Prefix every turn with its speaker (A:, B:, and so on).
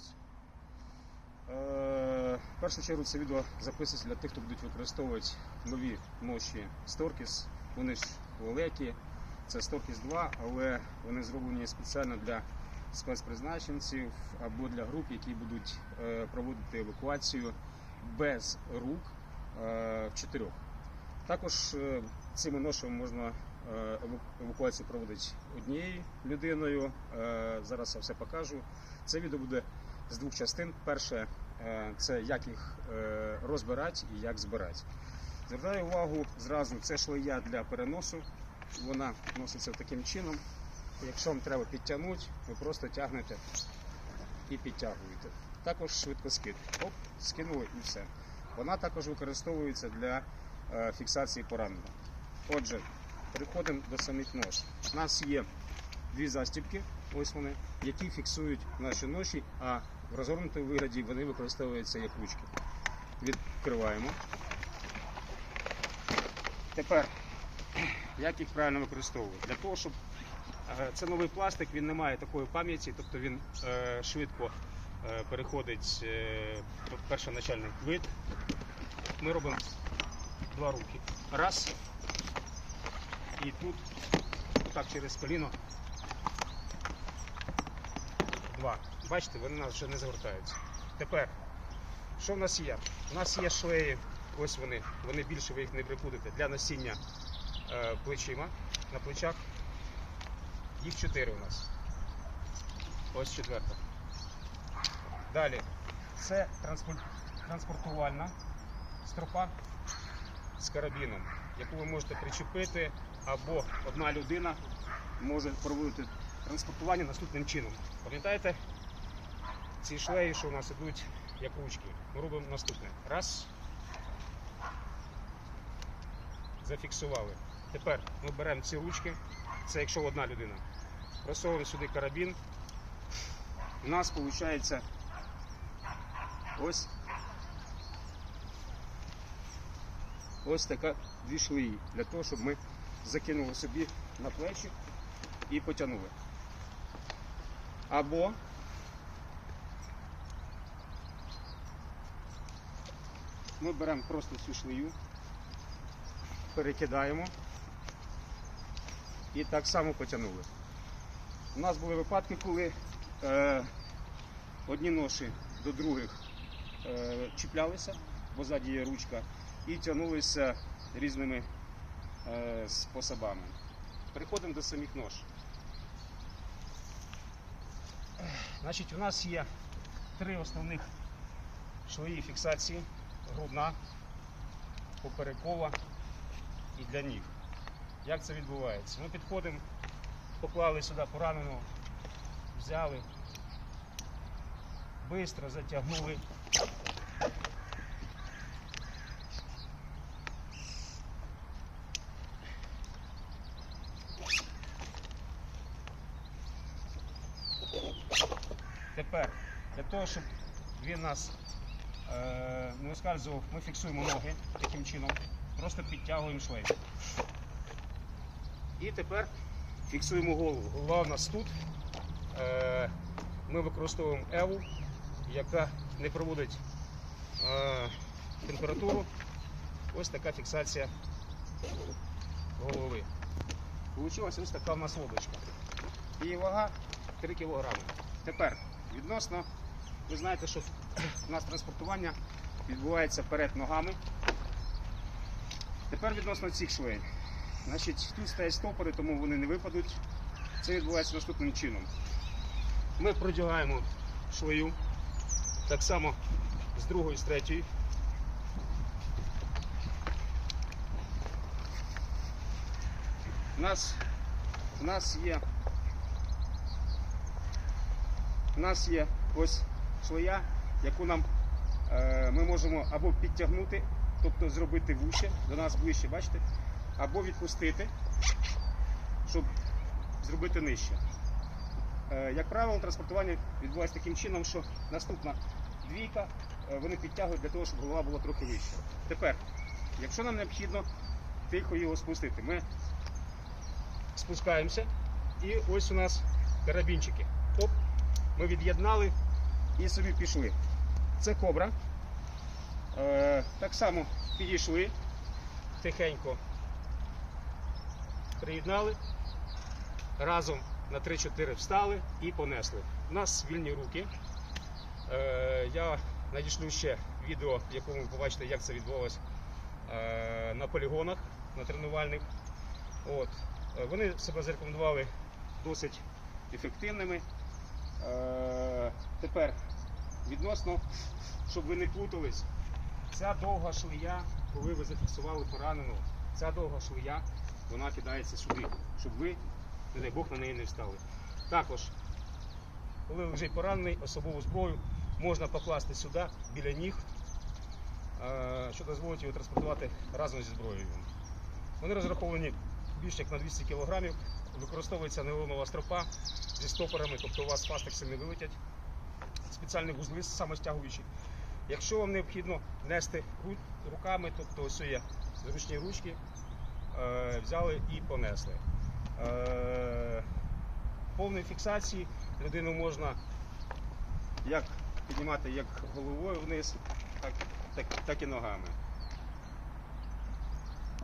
A: відбувається. Е, В першу чергу це відео записується для тих, хто будуть використовувати нові ноші Storkis. Вони ж великі, це Storkis 2, але вони зроблені спеціально для спецпризначенців або для груп, які будуть е, проводити евакуацію без рук е, в чотирьох. Також е, цими ношами можна е, евакуацію проводити однією людиною. Е, Зараз я все покажу. Це відео буде з двох частин. Перше е, це як їх е, розбирати і як збирати. Звертаю увагу зразу, це шлея для переносу. Вона носиться таким чином. Якщо вам треба підтягнути, ви просто тягнете і підтягуєте. Також швидкоскид. Оп, скинули і все. Вона також використовується для е, фіксації поранення. Отже, переходимо до самих нож. У нас є дві застібки, ось вони, які фіксують наші ноші, а в розгорнутому вигляді вони використовуються як ручки. Відкриваємо. Тепер, як їх правильно використовувати? Для того, щоб е, це новий пластик, він не має такої пам'яті, тобто він е, швидко е, переходить е, першоначальний вид. Ми робимо два руки. Раз. І тут, так через коліно. Два. Бачите, вони нас вже не згортаються. Тепер, що в нас є? У нас є шлеї, ось вони, вони більше ви їх не прикудите для носіння е, плечима на плечах. Їх чотири у нас. Ось четверта. Далі. Це транспортувальна стропа з карабіном, яку ви можете причепити, або одна людина може проводити транспортування наступним чином. Пам'ятаєте, ці шлеї, що у нас ідуть як ручки. Ми робимо наступне. Раз. Зафіксували. Тепер ми беремо ці ручки, це якщо одна людина. Просовуємо сюди карабін. У нас виходить ось ось така дві шлеї для того, щоб ми закинули собі на плечі і потягнули. Або ми беремо просто цю шлею, перекидаємо і так само потягнули. У нас були випадки, коли е, одні ноші до других е, чіплялися, бо ззаді є ручка, і тягнулися різними е, способами. Переходимо до самих нож. Значить, у нас є три основних шлеї фіксації: грудна, поперекова і для ніг. Як це відбувається? Ми підходимо, поклали сюди пораненого, взяли, швидко затягнули. Тепер, для того, щоб він нас е, не оскальзував, ми фіксуємо ноги таким чином, просто підтягуємо шлейф. І тепер фіксуємо голову. Голова у нас тут. Е, ми використовуємо еву, яка не проводить е, температуру. Ось така фіксація голови. Получилась ось така у нас лодочка. Її вага 3 кг. Тепер відносно, ви знаєте, що у нас транспортування відбувається перед ногами. Тепер відносно цих шлей. Значить, тут стоять стопори, тому вони не випадуть. Це відбувається наступним чином. Ми продягаємо шлею, так само з другої, з третьої. У нас, у нас є у нас є ось шлея, яку нам е, ми можемо або підтягнути, тобто зробити вуще, до нас ближче, бачите, або відпустити, щоб зробити нижче. Е, як правило, транспортування відбувається таким чином, що наступна двійка е, вони підтягують для того, щоб голова була трохи вища. Тепер, якщо нам необхідно тихо його спустити, ми спускаємося і ось у нас карабінчики. Ми від'єднали і собі пішли. Це кобра. Е, так само підійшли, тихенько приєднали, разом на 3-4 встали і понесли. У нас вільні руки. Е, я надішлю ще відео, в якому ви побачите, як це відбувалось е, на полігонах, на тренувальних. От. Вони себе зарекомендували досить ефективними. Е, тепер відносно, щоб ви не плутались, ця довга шлея, коли ви зафіксували пораненого, ця довга шлея, вона кидається сюди, щоб ви, не дай Бог, на неї не встали. Також, коли лежить поранений, особову зброю можна покласти сюди, біля ніг, е, що дозволить його транспортувати разом зі зброєю. Вони розраховані більш як на 200 кг, використовується нейлонова стропа зі стопорами, тобто у вас фастекси не вилетять. Спеціальні вузли самостягуючі. Якщо вам необхідно нести руками, тобто ось є зручні ручки, е, взяли і понесли. Е, повної фіксації людину можна як піднімати як головою вниз, так, так, так і ногами.